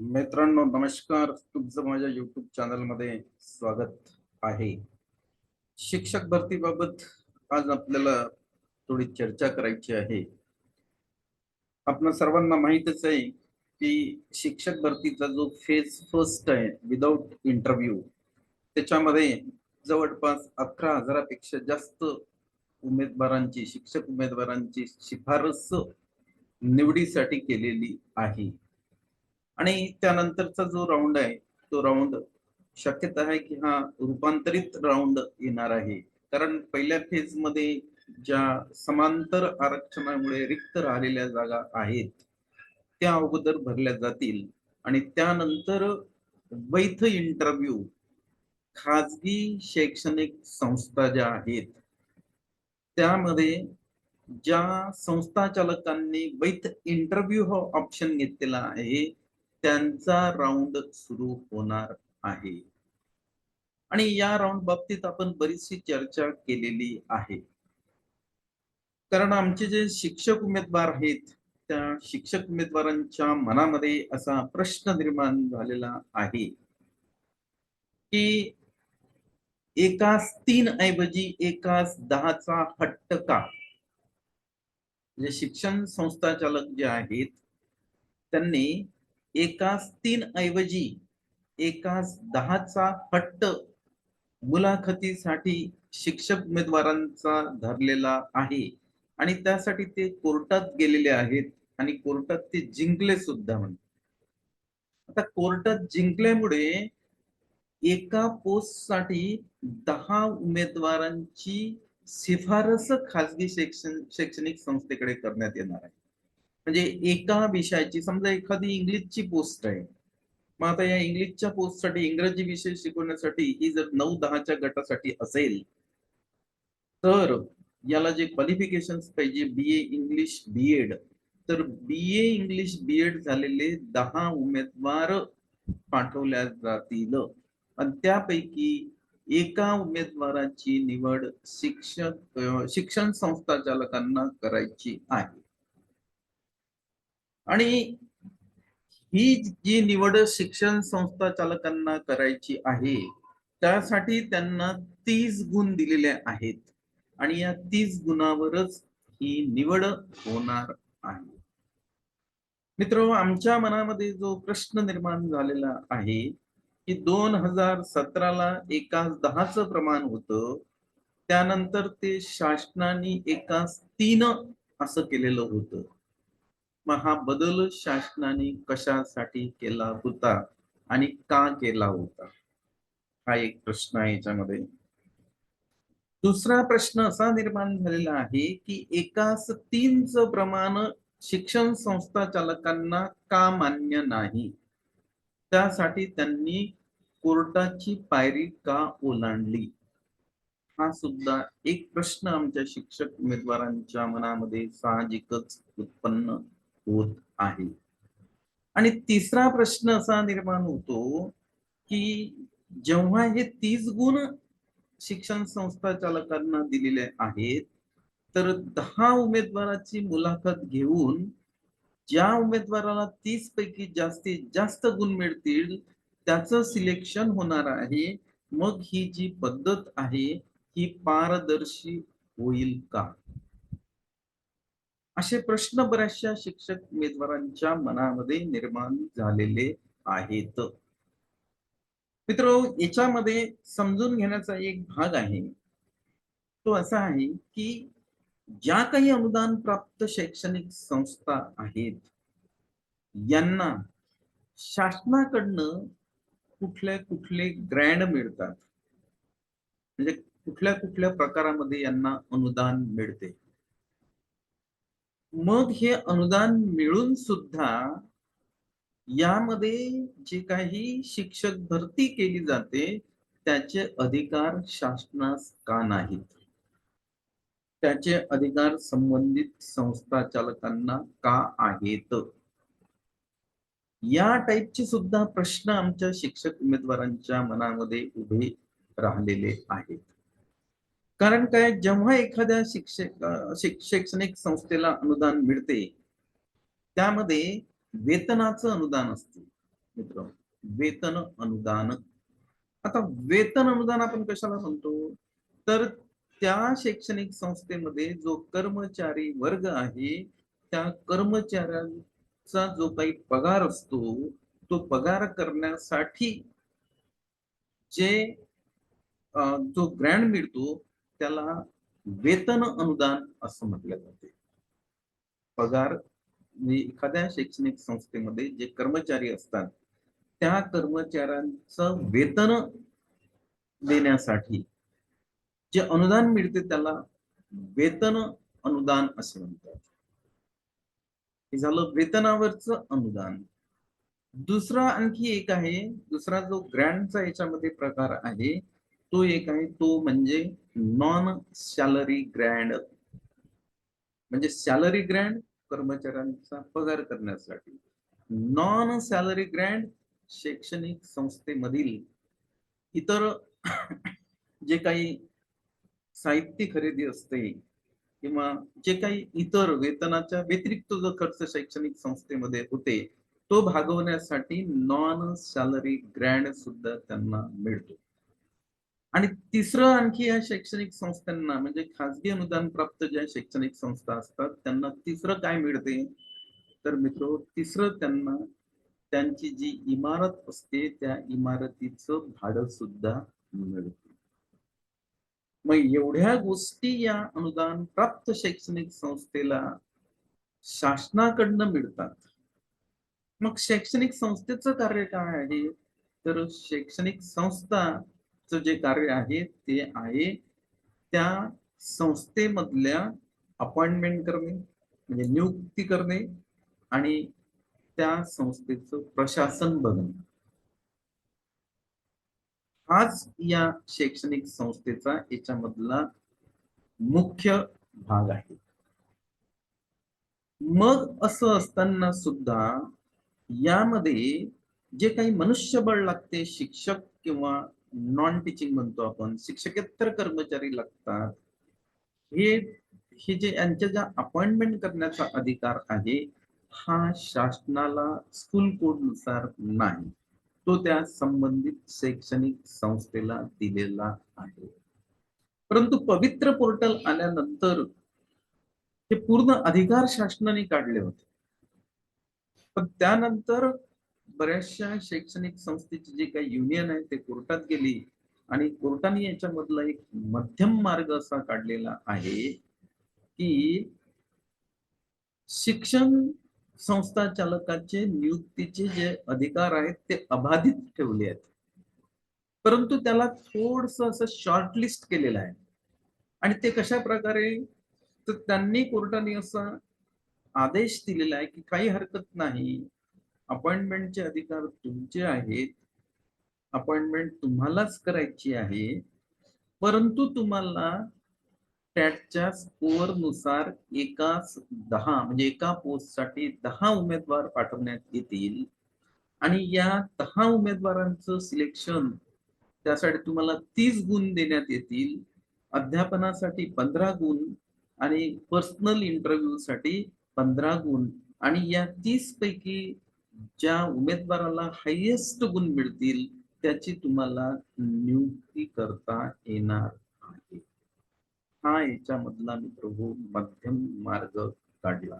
मित्रांनो नमस्कार. तुमचं माझ्या युट्यूब चॅनलमध्ये स्वागत आहे. शिक्षक भरतीबाबत आज आपल्याला थोडी चर्चा करायची आहे. आपण सर्वांना माहितच आहे की शिक्षक भरतीचा जो फेज फर्स्ट आहे विदाउट इंटरव्ह्यू त्याच्यामध्ये जवळपास अकरा हजारापेक्षा जास्त उमेदवारांची शिक्षक उमेदवारांची शिफारस निवडीसाठी केलेली आहे. आणि त्यानंतरचा जो राऊंड आहे तो राऊंड शक्यता आहे की हा रूपांतरित राऊंड येणार आहे. कारण पहिल्या फेजमध्ये ज्या समांतर आरक्षणामुळे रिक्त राहिलेल्या जागा आहेत त्या अगोदर भरल्या जातील. आणि त्यानंतर वैध इंटरव्ह्यू खाजगी शैक्षणिक संस्था ज्या आहेत त्यामध्ये ज्या संस्था चालकांनी वैध इंटरव्ह्यू हा ऑप्शन घेतलेला आहे त्यांचा राऊंड सुरू होणार आहे. आणि या राऊंड बाबतीत आपण बरीचशी चर्चा केलेली आहे. कारण आमचे जे शिक्षक उमेदवार आहेत त्या शिक्षक उमेदवारांच्या मनामध्ये असा प्रश्न निर्माण झालेला आहे. की एकास तीन ऐवजी एकास दहाचा हट्ट का? म्हणजे शिक्षण संस्था चालक जे आहेत त्यांनी एकास तीन ऐवजी एकास दहाचा हट्ट मुलाखतीसाठी शिक्षक उमेदवारांचा धरलेला आहे. आणि त्यासाठी ते कोर्टात गेलेले आहेत आणि कोर्टात ते जिंकले सुद्धा म्हण आता कोर्टात जिंकल्यामुळे एका पोस्टसाठी दहा उमेदवारांची शिफारस खासगी शैक्षण शैक्षणिक संस्थेकडे करण्यात येणार आहे. म्हणजे एका विषयाची समजा एखादी इंग्लिशची पोस्ट आहे. मग आता या इंग्लिशच्या पोस्टसाठी इंग्रजी विषय शिकवण्यासाठी ही जर नऊ दहाच्या गटासाठी असेल तर याला जे क्वालिफिकेशन पाहिजे बी ए इंग्लिश बी एड तर बी ए इंग्लिश बी एड झालेले दहा उमेदवार पाठवल्या जातील. आणि त्यापैकी एका उमेदवाराची निवड शिक्षक शिक्षण संस्था चालकांना करायची आहे. आणि ही जी निवड शिक्षण संस्था चालकांना करायची आहे त्यासाठी त्यांना तीस गुण दिलेले आहेत. आणि या तीस गुणावरच ही निवड होणार आहे. मित्र आमच्या मनामध्ये जो प्रश्न निर्माण झालेला आहे की दोन हजार सतराला एकाच दहाच प्रमाण होतं त्यानंतर ते शासनाने एकाच तीन असं केलेलं होतं. मग हा बदल शासनाने कशासाठी केला होता आणि का केला होता? हा एक प्रश्न आहे याच्यामध्ये. दुसरा प्रश्न असा निर्माण झालेला आहे की एकाच तीनच प्रमाण शिक्षण संस्था चालकांना का मान्य नाही? त्यासाठी त्यांनी कोर्टाची पायरी का ओलांडली? हा सुद्धा एक प्रश्न आमच्या शिक्षक उमेदवारांच्या मनामध्ये साहजिकच उत्पन्न होत आहे. आणि तिसरा प्रश्न असा निर्माण होतो की जेव्हा हे तीस गुण शिक्षण संस्था चालकांना दिलेले आहेत तर दहा उमेदवाराची मुलाखत घेऊन ज्या उमेदवाराला तीस पैकी जास्तीत जास्त गुण मिळतील त्याचं सिलेक्शन होणार आहे. मग ही जी पद्धत आहे ही पारदर्शी होईल का? असे प्रश्न बऱ्याचशा शिक्षक उमेदवारांच्या मनामध्ये निर्माण झालेले आहेत. मित्र याच्यामध्ये समजून घेण्याचा एक भाग आहे. तो असा आहे की ज्या काही अनुदान प्राप्त शैक्षणिक संस्था आहेत यांना शासनाकडनं कुठले कुठले ग्रँड मिळतात? म्हणजे कुठल्या कुठल्या प्रकारामध्ये यांना अनुदान मिळते? मग हे अनुदान मिळून सुद्धा यामध्ये जे काही शिक्षक भरती केली जाते त्याचे अधिकार शासनास का नाहीत? त्याचे अधिकार संबंधित संस्था चालकांना का आहेत? या टाईपचे सुद्धा प्रश्न आमच्या शिक्षक उमेदवारांच्या मनामध्ये उभे राहिलेले आहेत. कारण काय जेव्हा एखाद्या शिक्षक शैक्षणिक संस्थेला अनुदान मिळते त्यामध्ये वेतनाचं अनुदान असते. मित्र वेतन अनुदान. आता वेतन अनुदान आपण कशाला म्हणतो? तर त्या शैक्षणिक संस्थेमध्ये जो कर्मचारी वर्ग आहे त्या कर्मचाऱ्यांचा जो काही पगार असतो तो पगार करण्यासाठी जे जो ग्रँड मिळतो त्याला वेतन अनुदान असं म्हटलं जाते. पगार म्हणजे एखाद्या शैक्षणिक संस्थेमध्ये जे कर्मचारी असतात त्या कर्मचाऱ्यांचं वेतन देण्यासाठी जे अनुदान मिळते त्याला वेतन अनुदान असे म्हणतात. हे झालं वेतनावरच अनुदान. दुसरा आणखी एक आहे दुसरा जो ग्रँडचा याच्यामध्ये प्रकार आहे तो एक आहे तो म्हणजे नॉन सॅलरी ग्रँड म्हणजे सॅलरी ग्रँड कर्मचाऱ्यांचा पगार करण्यासाठी. नॉन सॅलरी ग्रँड शैक्षणिक संस्थेमधील इतर जे काही साहित्य खरेदी असते किंवा जे काही इतर वेतनाच्या व्यतिरिक्त जो खर्च शैक्षणिक संस्थेमध्ये होते तो भागवण्यासाठी नॉन सॅलरी ग्रँड सुद्धा त्यांना मिळतो. आणि तिसरं आणखी या शैक्षणिक संस्थांना म्हणजे खाजगी अनुदान प्राप्त ज्या शैक्षणिक संस्था असतात त्यांना तिसरं काय मिळते? तर मित्र तिसरं त्यांना त्यांची जी इमारत असते त्या इमारतीचं भाडं सुद्धा मिळते. मग एवढ्या गोष्टी या अनुदान प्राप्त शैक्षणिक संस्थेला शासनाकडनं मिळतात. मग शैक्षणिक संस्थेचं कार्य काय आहे? तर शैक्षणिक संस्था जे कार्य आहे ते आहे त्या संस्थेमधल्या अपॉइंटमेंट करणे म्हणजे नियुक्ती करणे आणि त्या संस्थेचं प्रशासन बघणे. हाच या शैक्षणिक संस्थेचा याच्यामधला मुख्य भाग आहे. मग असं असताना सुद्धा यामध्ये जे काही मनुष्यबळ लागते शिक्षक किंवा नॉन टीचिंग म्हणतो आपण शिक्षकेतर कर्मचारी लागतात. हे हे जे यांच्या ज्या अपॉइंटमेंट करण्याचा अधिकार आहे हा शासनाला स्कूल कोडनुसार नाही. तो त्या संबंधित शैक्षणिक संस्थेला दिलेला आहे. परंतु पवित्र पोर्टल आल्यानंतर हे पूर्ण अधिकार शासनाने काढले होते. पण त्यानंतर बऱ्याचशा शैक्षणिक संस्थेची जे काही युनियन आहे ते कोर्टात गेली. आणि कोर्टाने याच्यामधला एक मध्यम मार्ग असा काढलेला आहे की शिक्षण संस्था चालकाचे नियुक्तीचे जे अधिकार आहेत ते अबाधित ठेवले आहेत. परंतु त्याला थोडस असं शॉर्टलिस्ट केलेलं आहे. आणि ते कशा प्रकारे तर त्यांनी कोर्टाने असा आदेश दिलेला आहे की काही हरकत नाही. अपॉइंटमेंटचे अधिकार तुमचे आहेत. अपॉइंटमेंट तुम्हालाच करायची आहे. परंतु तुम्हाला टॅटच्या स्कोअरनुसार एकाच दहा म्हणजे एका पोस्टसाठी दहा उमेदवार पाठवण्यात येतील. आणि या दहा उमेदवारांचं सिलेक्शन त्यासाठी तुम्हाला तीस गुण देण्यात येतील. अध्यापनासाठी पंधरा गुण आणि पर्सनल इंटरव्ह्यू साठी पंधरा गुण. आणि या तीस पैकी ज्या उमेदवाराला हायेस्ट गुण मिळतील त्याची तुम्हाला नियुक्ती करता येणार आहे. हा याच्यामधला मित्र हो मध्यम मार्ग काढला.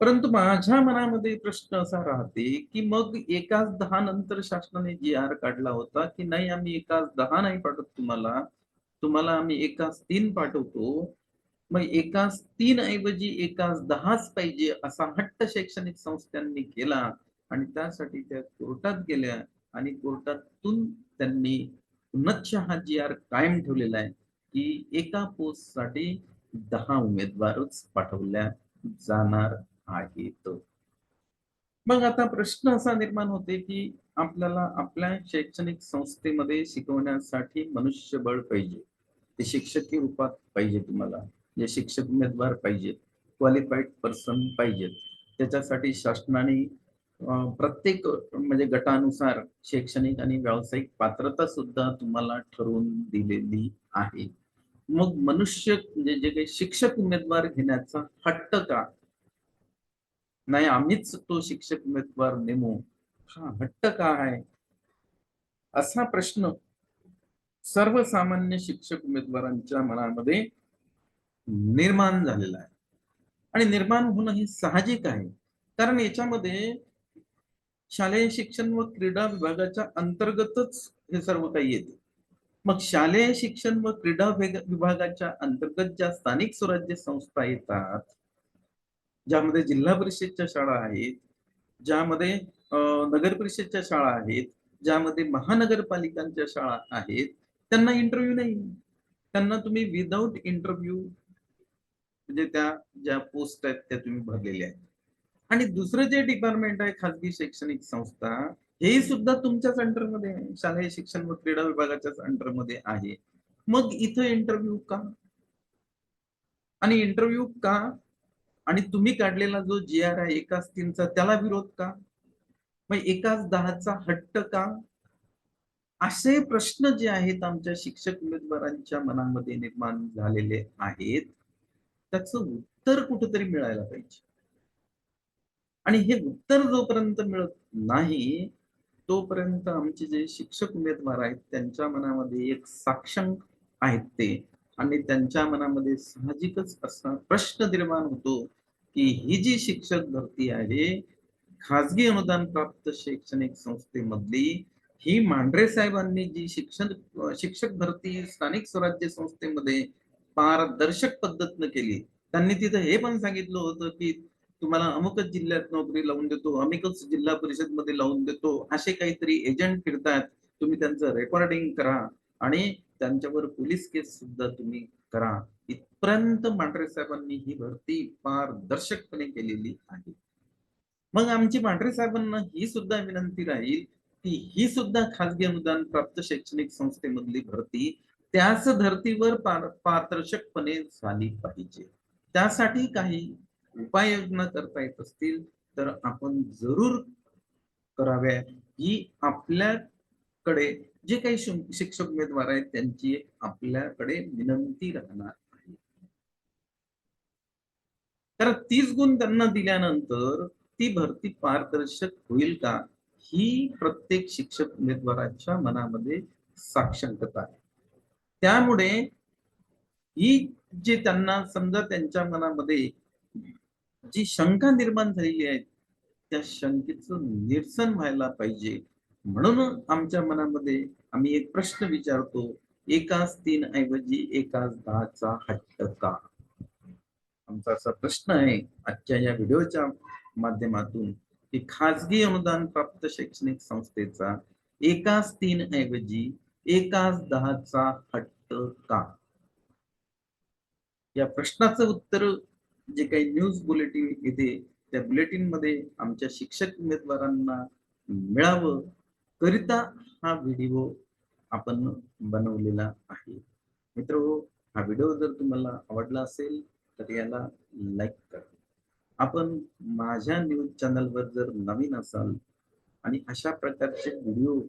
परंतु माझ्या मनामध्ये प्रश्न असा राहते की मग एकाच दहा नंतर शासनाने जी आर काढला होता की नाही आम्ही एकाच दहा नाही पाठवत तुम्हाला? तुम्हाला आम्ही एकाच तीन पाठवतो मग एकाच तीन ऐवजी एकाच दहाच पाहिजे असा हट्ट शैक्षणिक संस्थांनी केला आणि त्यासाठी त्या कोर्टात गेल्या आणि कोर्टातून त्यांनी पुनच्छ हा जी आर कायम ठेवलेला आहे की एका पोस्टसाठी दहा उमेदवारच पाठवल्या जाणार आहेत. मग आता प्रश्न असा निर्माण होते की आपल्याला आपल्या शैक्षणिक संस्थेमध्ये शिकवण्यासाठी मनुष्यबळ पाहिजे. ते शिक्षकी रूपात पाहिजे तुम्हाला. जे शिक्षक उमेदवार पाहिजेत क्वालिफाईड पर्सन पाहिजेत त्याच्यासाठी शासनाने प्रत्येक म्हणजे गटानुसार शैक्षणिक आणि व्यावसायिक पात्रता सुद्धा तुम्हाला ठरवून दिलेली आहे. मग मनुष्य म्हणजे जे काही शिक्षक उमेदवार घेण्याचा हट्ट का? नाही आम्हीच तो शिक्षक उमेदवार नेमू. हा हट्ट का आहे? असा प्रश्न सर्वसामान्य शिक्षक उमेदवारांच्या मनामध्ये निर्माण झालेला आहे. आणि निर्माण होणं हे साहजिक आहे. कारण याच्यामध्ये शालेय शिक्षण व क्रीडा विभागाच्या अंतर्गतच हे सर्व काही येते. मग शालेय शिक्षण व क्रीडा विभागाच्या अंतर्गत ज्या स्थानिक स्वराज्य संस्था येतात ज्यामध्ये जिल्हा परिषदच्या शाळा आहेत ज्यामध्ये नगर परिषदच्या शाळा आहेत ज्यामध्ये महानगरपालिकांच्या शाळा आहेत त्यांना इंटरव्ह्यू नाही. त्यांना तुम्ही विदाऊट इंटरव्ह्यू म्हणजे त्या ज्या पोस्ट आहेत त्या तुम्ही भरलेल्या आहेत. आणि दुसरं जे डिपार्टमेंट आहे खाजगी शैक्षणिक संस्था हे सुद्धा तुमच्याच अंडरमध्ये आहे. शालेय शिक्षण व क्रीडा विभागाच्याच अंडरमध्ये आहे. मग इथं इंटरव्ह्यू का? आणि इंटरव्ह्यू का? आणि तुम्ही काढलेला जो जी आर आहे एकाच तीनचा त्याला विरोध का? मग एकाच दहाचा हट्ट का? असे प्रश्न जे आहेत आमच्या शिक्षक उमेदवारांच्या मनामध्ये निर्माण झालेले आहेत. त्याचं उत्तर कुठेतरी मिळायला पाहिजे. आणि हे उत्तर जोपर्यंत मिळत नाही तोपर्यंत आमचे जे शिक्षक उमेदवार आहेत त्यांच्या मनामध्ये एक साक्षंक आहेत ते. आणि त्यांच्या मनामध्ये साहजिकच असा प्रश्न निर्माण होतो की ही जी शिक्षक भरती आहे खाजगी अनुदान प्राप्त शैक्षणिक संस्थेमधली ही मांढरे साहेबांनी जी शिक्षण शिक्षक भरती स्थानिक स्वराज्य संस्थेमध्ये पारदर्शक पद्धतीनं केली. त्यांनी तिथं हे पण सांगितलं होतं की तुम्हाला अमुकच जिल्ह्यात नोकरी लावून देतो अमुकच जिल्हा परिषदमध्ये लावून देतो असे काहीतरी एजंट फिरतात तुम्ही त्यांचं रेकॉर्डिंग करा आणि त्यांच्यावर पोलीस केस सुद्धा तुम्ही करा. इथपर्यंत मांढरे साहेबांनी ही भरती पारदर्शकपणे केलेली आहे. मग आमची मांढरे साहेबांना ही सुद्धा विनंती राहील की ही सुद्धा खाजगी अनुदान प्राप्त शैक्षणिक संस्थेमधली भरती त्याच धर्तीवर पारदर्शकपणे झाली पाहिजे. त्यासाठी काही उपाययोजना करता येत असतील तर आपण जरूर कराव्या. ही आपल्याकडे जे काही शिक्षक उमेदवार आहेत त्यांची आपल्याकडे विनंती राहणार आहे. तर तीस गुण त्यांना दिल्यानंतर ती भरती पारदर्शक होईल का? ही प्रत्येक शिक्षक उमेदवाराच्या मनामध्ये साक्षांकता आहे. त्यामुळे ही जे त्यांना समजा त्यांच्या मनामध्ये जी शंका निर्माण झालेली आहे त्या शंकेचं निरसन व्हायला पाहिजे. म्हणून आमच्या मनामध्ये आम्ही एक प्रश्न विचारतो एकाच तीन ऐवजी एकाच दहाचा हट्ट का? आमचा असा प्रश्न आहे आजच्या या व्हिडिओच्या माध्यमातून की खाजगी अनुदान प्राप्त शैक्षणिक संस्थेचा एकाच तीन ऐवजी एकाच दहाचा हट्ट का? या प्रश्नाचं उत्तर जे काही न्यूज बुलेटिन येते त्या बुलेटिनमध्ये आमच्या शिक्षक उमेदवारांना मिळावं करिता हा व्हिडिओ आपण बनवलेला आहे. मित्र हो, हा व्हिडिओ जर तुम्हाला आवडला असेल तर याला लाईक करा. आपण माझ्या न्यूज चॅनलवर जर नवीन असाल आणि अशा प्रकारचे व्हिडिओ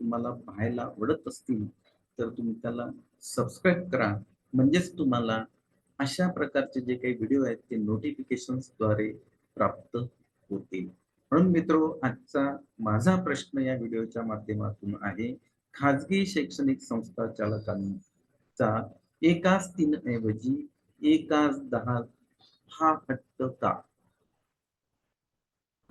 तुम्हाला पाहायला आवडत असतील तर तुम्ही त्याला सबस्क्राईब करा. म्हणजेच तुम्हाला अशा प्रकारचे जे काही व्हिडिओ आहेत ते नोटिफिकेशन्सद्वारे प्राप्त होतील. म्हणून मित्रो आजचा माझा प्रश्न या व्हिडिओच्या माध्यमातून आहे. खाजगी शैक्षणिक संस्था चालकांचा एकाच तीन ऐवजी एकाच दहा हा हट्ट का?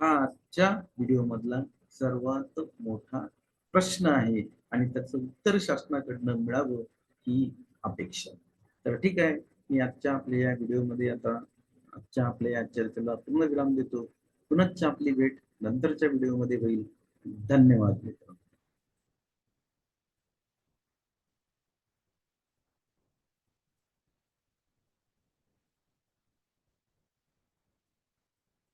हा आजच्या व्हिडिओ मधला सर्वात मोठा प्रश्न आहे आणि त्याचं उत्तर शासनाकडनं मिळावं ही अपेक्षा. तर ठीक आहे मी आजच्या आपल्या या व्हिडिओमध्ये आता आजच्या आपल्या या चर्चेला पूर्ण विराम देतो. पुनश्च आपली भेट नंतरच्या व्हिडिओमध्ये होईल. धन्यवाद मित्र